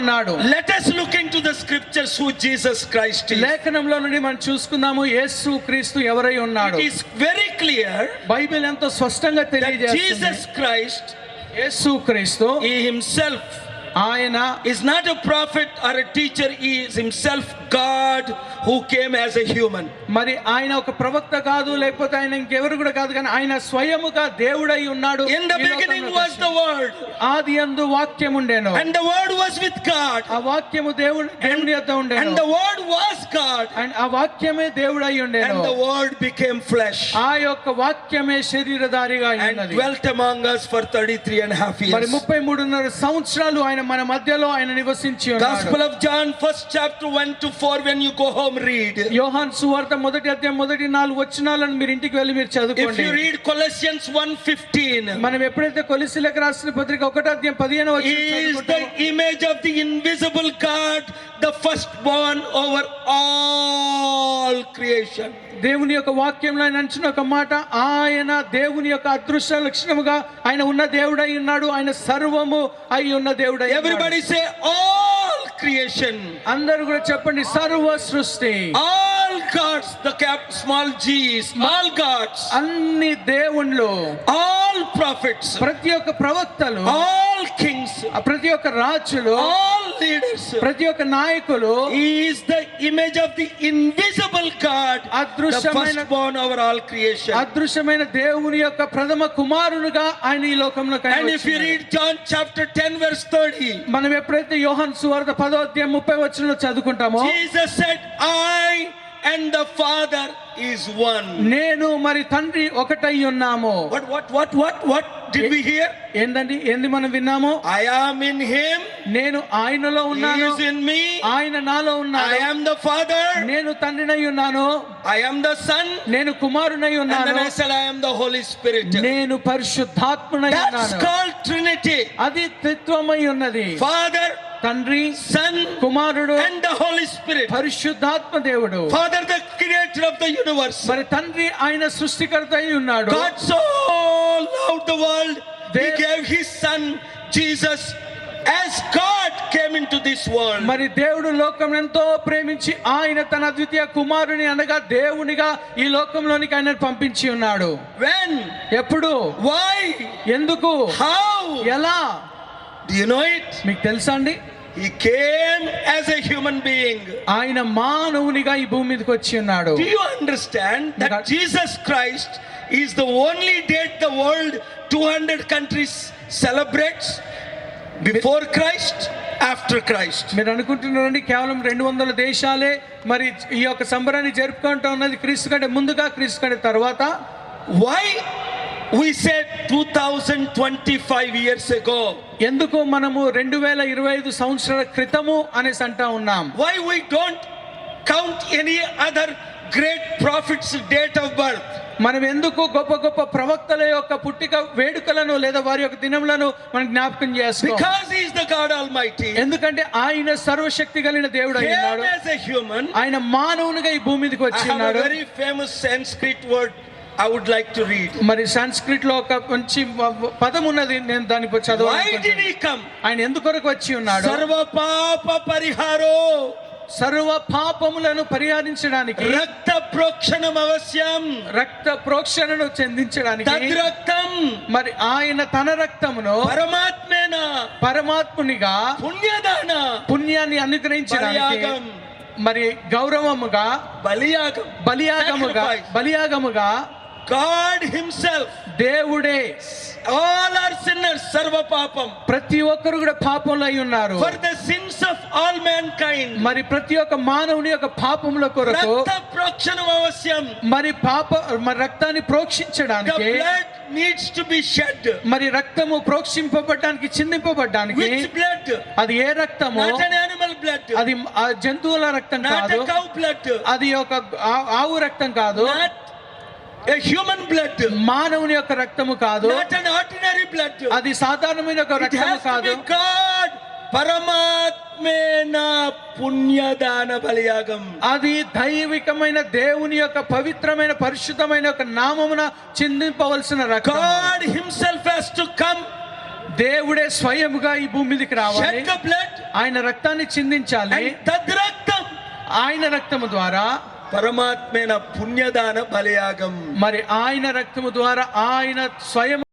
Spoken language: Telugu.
ఉన్నాడు. Let us look into the scriptures who jesus christ is. లేఖనంలో నుండి మనం చూసుకుందాము యేసు క్రీస్తు ఎవరై ఉన్నాడు. It is very clear Bible ఎంతో స్పష్టంగా తెలియజేస్తుంది. జీసస్ క్రైస్ట్ యేసు క్రీస్తు హి హింసెల్ఫ్ ఆయన is not a prophet or a teacher, He is Himself God who came as a human. మరి ఆయన ఒక ప్రవక్త కాదు లేకపోతే ఆయన ఇంకెవరు కూడా కాదు కానీ ఆయన స్వయముగా దేవుడై ఉన్నాడు In the beginning was the Word, ఆది అందు వాక్యం ఉండేను and the Word was with God, ఆ వాక్యము దేవుడు దేవుని యొద్ద and ఉండేను the Word was God, and ఆ వాక్యమే దేవుడై ఉండేను and the Word became flesh ఆ యొక్క వాక్యమే శరీరధారిగా అయి and dwelt among us for 33 and a half మరి years. ముప్పై మూడున్నర సంవత్సరాలు ఆయన మన మధ్యలో ఆయన నివసించి gospel of John first chapter 1 to 4 when you go home read Yohan సువార్త మొదటి అధ్యాయం మొదటి నాలుగు వచనాలను మీరు ఇంటికి వెళ్ళి మీరు చదువుకోండి. ఇఫ్ యు రీడ్ కొలొసియన్స్ 1:15 మనం ఎప్పుడైతే కొలొసీలకు రాసిన పత్రిక 1వ అధ్యాయం 15వ వచనం చదువుకుంటామో is the image of the invisible God the firstborn over all creation. దేవుని యొక్క వాక్యంలో ఆయన అంచిన ఒక మాట ఆయన దేవుని యొక్క అదృశ్య లక్షణముగా ఆయన ఉన్న దేవుడై ఉన్నాడు ఆయన సర్వము అయి ఉన్న దేవుడై. Everybody say all creation, అందరూ కూడా చెప్పండి సర్వ సృష్టి. All gods, the cap small g's, all gods, అన్ని దేవుళ్ళు all prophets, ప్రతి ఒక్క ప్రవక్తలు all kings, ఆ ప్రతి ఒక్క రాజులు all leaders. ప్రతి ఒక్క నాయకులు the image of the invisible God, the అదృశ్యమైన firstborn over all creation. అదృశ్యమైన దేవుని యొక్క ప్రథమ కుమారునిగా ఆయన ఈ లోకంలో And if you read John chapter 10, verse 30, మనం ఎప్పుడైతే యోహాన్ సువార్త పదో అధ్యాయం ముప్పై వచ్చిన చదువుకుంటామో Jesus said, I and the Father is one. నేను మరి తండ్రి ఒకటై ఉన్నాము What, what, what, what, what did we hear? ఏందండి ఏంది మనం విన్నాము I am in Him, నేను ఆయనలో He ఉన్నాను is in me, ఆయన నాలో I ఉన్నాడు am the Father, నేను తండ్రినై ఉన్నాను I am the Son, నేను కుమారునై ఉన్నాను I am the Holy Spirit. నేను పరిశుద్ధాత్మనై That's ఉన్నాను called Trinity అది త్రిత్వమై ఉన్నది Father, తండ్రి Son, కుమారుడు and the Holy Spirit. పరిశుద్ధాత్మ దేవుడు Father, the creator of the universe. మరి తండ్రి ఆయన సృష్టికర్త అయి ఉన్నాడు God so loved the world, He There- gave His Son, Jesus, as God came into this world. మరి దేవుడు లోకం ఎంతో ప్రేమించి ఆయన తన ద్వితీయ కుమారుని అనగా దేవునిగా ఈ లోకంలోనికి ఆయన పంపించి ఉన్నాడు When? ఎప్పుడు Why? ఎందుకు How? ఎలా Do you know it? మీకు తెలుసా అండి He came as a human being. ఆయన మానవునిగా ఈ భూమి మీదకి వచ్చి ఉన్నాడు Do you understand that Jesus Christ is the only date the world 200 countries celebrates before Christ, after Christ? మీరు అనుకుంటున్నారండి కేవలం రెండు వందల దేశాలే మరి ఈ యొక్క సంబరాన్ని జరుపుకుంటూ ఉన్నది క్రీస్తు కంటే ముందుగా క్రీస్తు కంటే తర్వాత Why we said 2025 years ago? ఎందుకు మనము రెండు వేల ఇరవై ఐదు సంవత్సరాల క్రితము అనేసి అంటా ఉన్నాం Why we don't count any other great prophet's date of birth? మనం ఎందుకు గొప్ప గొప్ప ప్రవక్తల యొక్క పుట్టిక వేడుకలను లేదా వారి యొక్క దినములను మనం జ్ఞాపకం Because he is the God Almighty. ఎందుకంటే ఆయన సర్వశక్తి కలిగిన దేవుడు as a human. ఆయన మానవునిగా ఈ భూమి మీదకి వచ్చి have a ఉన్నాడు very I would like to read. మరి సంస్కృత్లో ఒక మంచి పదం ఉన్నది నేను did చదవాలి he come? ఆయన ఎందుకొరకు వచ్చి ఉన్నాడు Sarva Papa Pariharo సర్వ పాపములను పరిహరించడానికి Rakta Prokshanam Avasyam రక్త ప్రోక్షణను చెందించడానికి Tadraktam మరి ఆయన తన రక్తమును Paramatmena పరమాత్మునిగా Punyadana పుణ్యాన్ని అనుగ్రహించడానికి మరి గౌరవముగా Baliyagam బలియాగముగా. బలియాగముగా God Himself దేవుడే all are sinners Sarva Papam ప్రతి ఒక్కరు కూడా పాపంలో అయి ఉన్నారు for the sins of all mankind మరి ప్రతి ఒక్క మానవుని యొక్క పాపముల కొరకు Rakta Prokshanam Avasyam మరి పాప మరి రక్తాన్ని The ప్రోక్షించడానికి blood needs to be shed. మరి రక్తము ప్రోక్షింపబడడానికి చిందింపబడడానికి Which blood? అది ఏ రక్తము Not an animal blood. అది జంతువుల రక్తం Not కాదు blood. అది ఒక ఆవు రక్తం కాదు Not a human blood. మానవుని యొక్క రక్తము కాదు Not an ordinary blood. అది సాధారణమైన ఒక రక్తము కాదు God. Paramatmena Punyadana Baliyagam. అది దైవికమైన దేవుని యొక్క పవిత్రమైన పరిశుద్ధమైన ఒక నామమున చిందింపవలసిన రక్తం God Himself has to come, దేవుడే స్వయముగా ఈ భూమి మీదకి రావాలి ఆయన రక్తాన్ని చిందించాలి తద్రక్తం ఆయన రక్తము ద్వారా పరమాత్మైన పుణ్యదాన బలయాగం. మరి ఆయన రక్తము ద్వారా ఆయన స్వయం